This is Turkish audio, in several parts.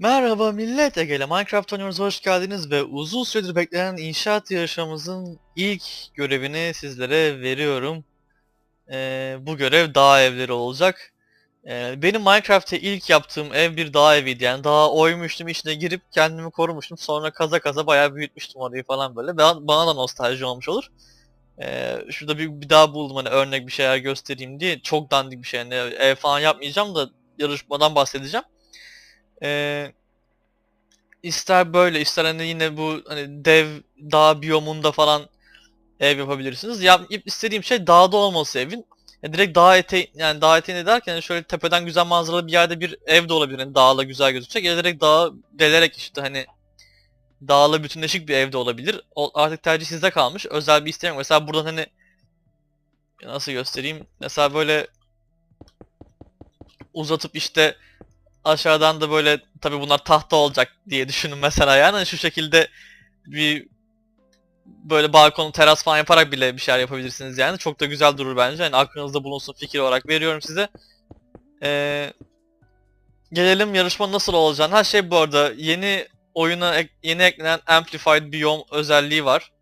Merhaba millet, Ege'yle Minecraft oynuyoruz, hoş geldiniz ve uzun süredir beklenen inşaat yarışmamızın ilk görevini sizlere veriyorum. Ee, bu görev dağ evleri olacak. Ee, benim Minecraft'te ilk yaptığım ev bir dağ eviydi yani dağa oymuştum, içine girip kendimi korumuştum, sonra kaza kaza bayağı büyütmüştüm orayı falan böyle. Ben, bana da nostalji olmuş olur. Ee, şurada bir, bir daha buldum hani örnek bir şeyler göstereyim diye, çok dandik bir şey yani ev falan yapmayacağım da yarışmadan bahsedeceğim. Ee, ister böyle ister hani yine bu hani dev dağ biyomunda falan ev yapabilirsiniz. Ya istediğim şey dağda olması evin. Ya direkt dağ eteği yani dağ eteğinde derken hani şöyle tepeden güzel manzaralı bir yerde bir ev de olabilir. Yani dağla güzel gözükecek. Ya direkt dağı delerek işte hani dağla bütünleşik bir evde olabilir. O artık tercih sizde kalmış. Özel bir isteğim. Mesela buradan hani nasıl göstereyim? Mesela böyle uzatıp işte aşağıdan da böyle tabi bunlar tahta olacak diye düşünün mesela yani şu şekilde bir böyle balkonu teras falan yaparak bile bir şeyler yapabilirsiniz yani çok da güzel durur bence yani aklınızda bulunsun fikir olarak veriyorum size. Ee, gelelim yarışma nasıl olacağını. Her şey bu arada yeni oyuna ek- yeni eklenen Amplified Biome özelliği var.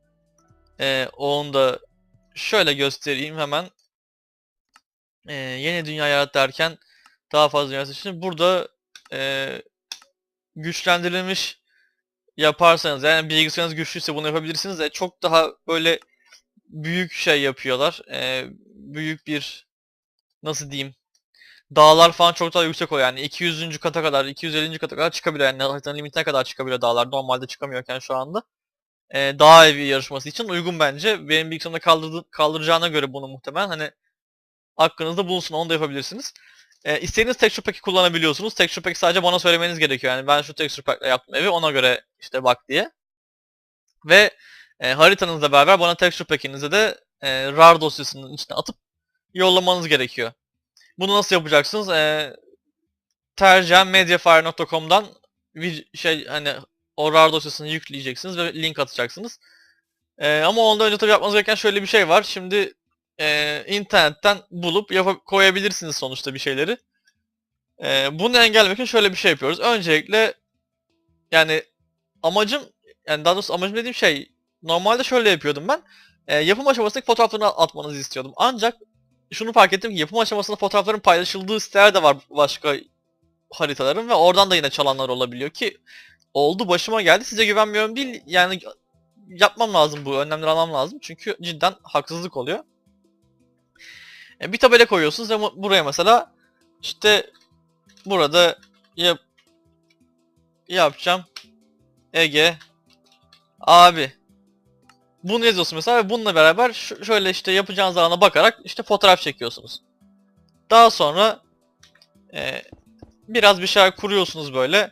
Ee, onu da şöyle göstereyim hemen. Ee, yeni dünya yarat derken daha fazla dünyası için burada e, güçlendirilmiş yaparsanız yani bilgisayarınız güçlüyse bunu yapabilirsiniz de çok daha böyle büyük şey yapıyorlar. E, büyük bir nasıl diyeyim dağlar falan çok daha yüksek oluyor yani 200. kata kadar 250. kata kadar çıkabiliyor yani haritanın limitine kadar çıkabiliyor dağlar normalde çıkamıyorken şu anda. E, dağ evi yarışması için uygun bence. Benim bilgisayarımda kaldırdı, kaldıracağına göre bunu muhtemelen hani aklınızda bulunsun onu da yapabilirsiniz. E, istediğiniz texture pack'i kullanabiliyorsunuz. Texture pack'i sadece bana söylemeniz gerekiyor. Yani ben şu texture pack'le yaptım evi ona göre işte bak diye. Ve e, haritanızla beraber bana texture pack'inizi de e, RAR dosyasının içine atıp yollamanız gerekiyor. Bunu nasıl yapacaksınız? E, tercihen mediafire.com'dan şey hani o RAR dosyasını yükleyeceksiniz ve link atacaksınız. E, ama ondan önce tabii yapmanız gereken şöyle bir şey var. Şimdi e, internetten bulup yapıp koyabilirsiniz sonuçta bir şeyleri. E, bunu engellemek için şöyle bir şey yapıyoruz. Öncelikle yani amacım yani daha doğrusu amacım dediğim şey normalde şöyle yapıyordum ben. E, yapım aşamasındaki fotoğraflarını atmanızı istiyordum. Ancak şunu fark ettim ki yapım aşamasında fotoğrafların paylaşıldığı siteler de var başka haritaların ve oradan da yine çalanlar olabiliyor ki oldu başıma geldi. Size güvenmiyorum değil yani yapmam lazım bu önlemleri almam lazım çünkü cidden haksızlık oluyor. E, bir tabela koyuyorsunuz ve buraya mesela işte burada yap yapacağım Ege abi bunu yazıyorsunuz mesela ve bununla beraber şöyle işte yapacağınız alana bakarak işte fotoğraf çekiyorsunuz. Daha sonra e, biraz bir şey kuruyorsunuz böyle.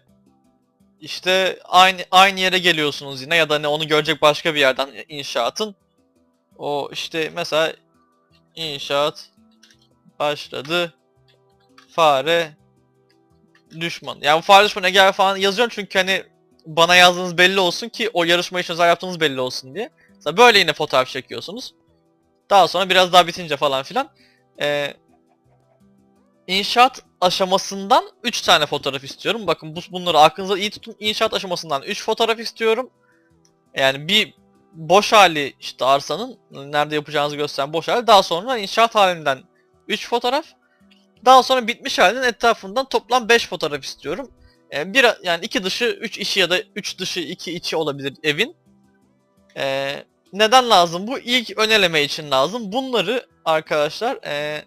İşte aynı aynı yere geliyorsunuz yine ya da ne onu görecek başka bir yerden inşaatın. O işte mesela inşaat başladı. Fare düşman. Yani fare düşman Ege falan yazıyorum çünkü hani bana yazdığınız belli olsun ki o yarışma için özel yaptığınız belli olsun diye. Mesela böyle yine fotoğraf çekiyorsunuz. Daha sonra biraz daha bitince falan filan. Ee, inşaat aşamasından 3 tane fotoğraf istiyorum. Bakın bu, bunları aklınıza iyi tutun. İnşaat aşamasından 3 fotoğraf istiyorum. Yani bir boş hali işte arsanın nerede yapacağınızı gösteren boş hali. Daha sonra inşaat halinden 3 fotoğraf. Daha sonra bitmiş halinin etrafından toplam 5 fotoğraf istiyorum. Yani bir yani iki dışı 3 içi ya da 3 dışı 2 içi olabilir evin. Ee, neden lazım bu? İlk ön eleme için lazım. Bunları arkadaşlar ee,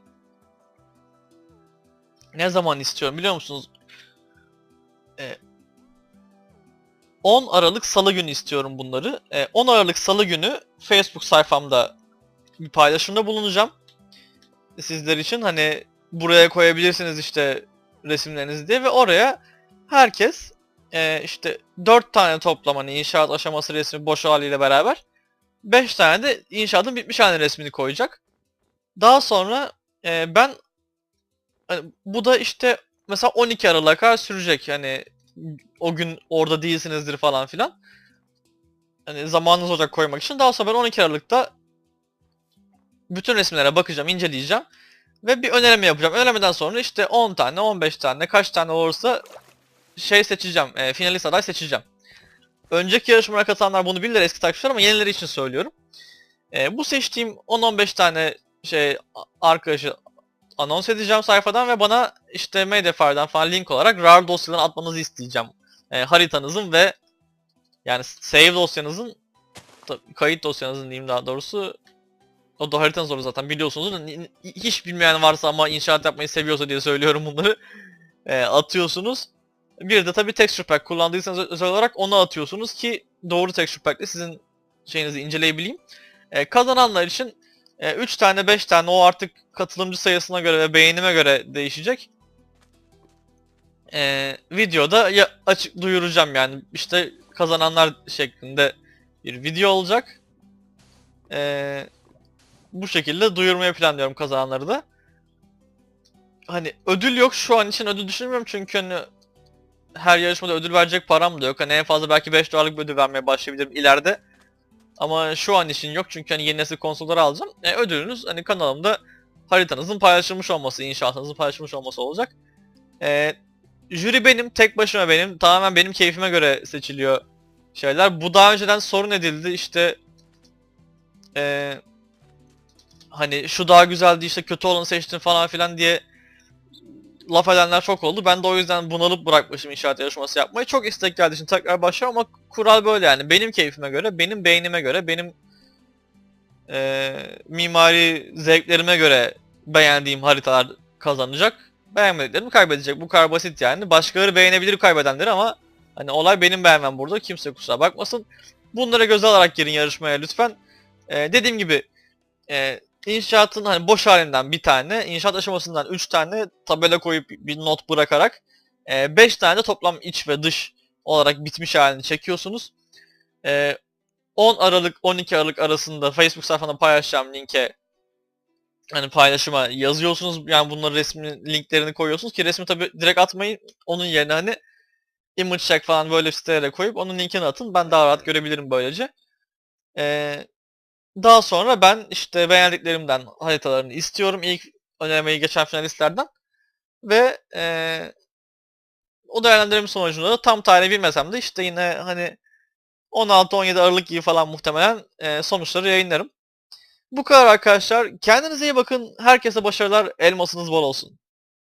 ne zaman istiyorum biliyor musunuz? Ee, 10 Aralık Salı günü istiyorum bunları. Ee, 10 Aralık Salı günü Facebook sayfamda bir paylaşımda bulunacağım. Sizler için hani buraya koyabilirsiniz işte resimlerinizi diye ve oraya herkes e, işte 4 tane toplam hani inşaat aşaması resmi boş haliyle beraber 5 tane de inşaatın bitmiş hali resmini koyacak. Daha sonra e, ben hani bu da işte mesela 12 Aralık'a kadar sürecek. Yani o gün orada değilsinizdir falan filan. Hani zamanınız olacak koymak için. Daha sonra ben 12 Aralık'ta bütün resimlere bakacağım, inceleyeceğim. Ve bir önerme yapacağım. Önermeden sonra işte 10 tane, 15 tane, kaç tane olursa şey seçeceğim. E, finalist aday seçeceğim. Önceki yarışmalara katılanlar bunu bilirler eski takipçiler ama yenileri için söylüyorum. E, bu seçtiğim 10-15 tane şey arkadaşı anons edeceğim sayfadan ve bana işte Mediafire'dan falan link olarak RAR dosyalarını atmanızı isteyeceğim. E, haritanızın ve yani save dosyanızın kayıt dosyanızın diyeyim daha doğrusu o da haritanız olur zaten biliyorsunuz. Ni- Hiç bilmeyen varsa ama inşaat yapmayı seviyorsa diye söylüyorum bunları. E, atıyorsunuz. Bir de tabii texture pack kullandıysanız özel olarak onu atıyorsunuz ki doğru texture pack ile sizin şeyinizi inceleyebileyim. E, kazananlar için 3 tane 5 tane o artık katılımcı sayısına göre ve beğenime göre değişecek. E, videoda ya açık duyuracağım yani işte kazananlar şeklinde bir video olacak. E, bu şekilde duyurmaya planlıyorum kazananları da. Hani ödül yok şu an için ödül düşünmüyorum çünkü hani her yarışmada ödül verecek param da yok. Hani en fazla belki 5 dolarlık bir ödül vermeye başlayabilirim ileride. Ama şu an için yok çünkü hani yeni nesil konsolları alacağım. E, ödülünüz hani kanalımda haritanızın paylaşılmış olması, inşaatınızın paylaşılmış olması olacak. E, jüri benim, tek başıma benim. Tamamen benim keyfime göre seçiliyor şeyler. Bu daha önceden sorun edildi işte e, hani şu daha güzeldi işte kötü olanı seçtin falan filan diye laf edenler çok oldu. Ben de o yüzden bunalıp bırakmışım inşaat yarışması yapmayı. Çok istek geldiği için tekrar başlıyorum ama kural böyle yani. Benim keyfime göre, benim beynime göre, benim eee, mimari zevklerime göre beğendiğim haritalar kazanacak. Beğenmediklerim kaybedecek. Bu kadar basit yani. Başkaları beğenebilir kaybedenleri ama hani olay benim beğenmem burada. Kimse kusura bakmasın. Bunlara göze alarak girin yarışmaya lütfen. Eee, dediğim gibi eee İnşaatın hani boş halinden bir tane, inşaat aşamasından 3 tane tabela koyup bir not bırakarak 5 tane de toplam iç ve dış olarak bitmiş halini çekiyorsunuz. E, 10 Aralık 12 Aralık arasında Facebook sayfamda paylaşacağım linke hani paylaşıma yazıyorsunuz. Yani bunları resmi linklerini koyuyorsunuz ki resmi tabi direkt atmayın. Onun yerine hani image check falan böyle sitelere koyup onun linkini atın. Ben daha rahat görebilirim böylece. Eee daha sonra ben işte beğendiklerimden haritalarını istiyorum ilk önermeyi geçen finalistlerden. Ve eee o değerlendirme sonucunda da tam tarih bilmesem de işte yine hani 16-17 Aralık gibi falan muhtemelen eee, sonuçları yayınlarım. Bu kadar arkadaşlar. Kendinize iyi bakın. Herkese başarılar. Elmasınız bol olsun.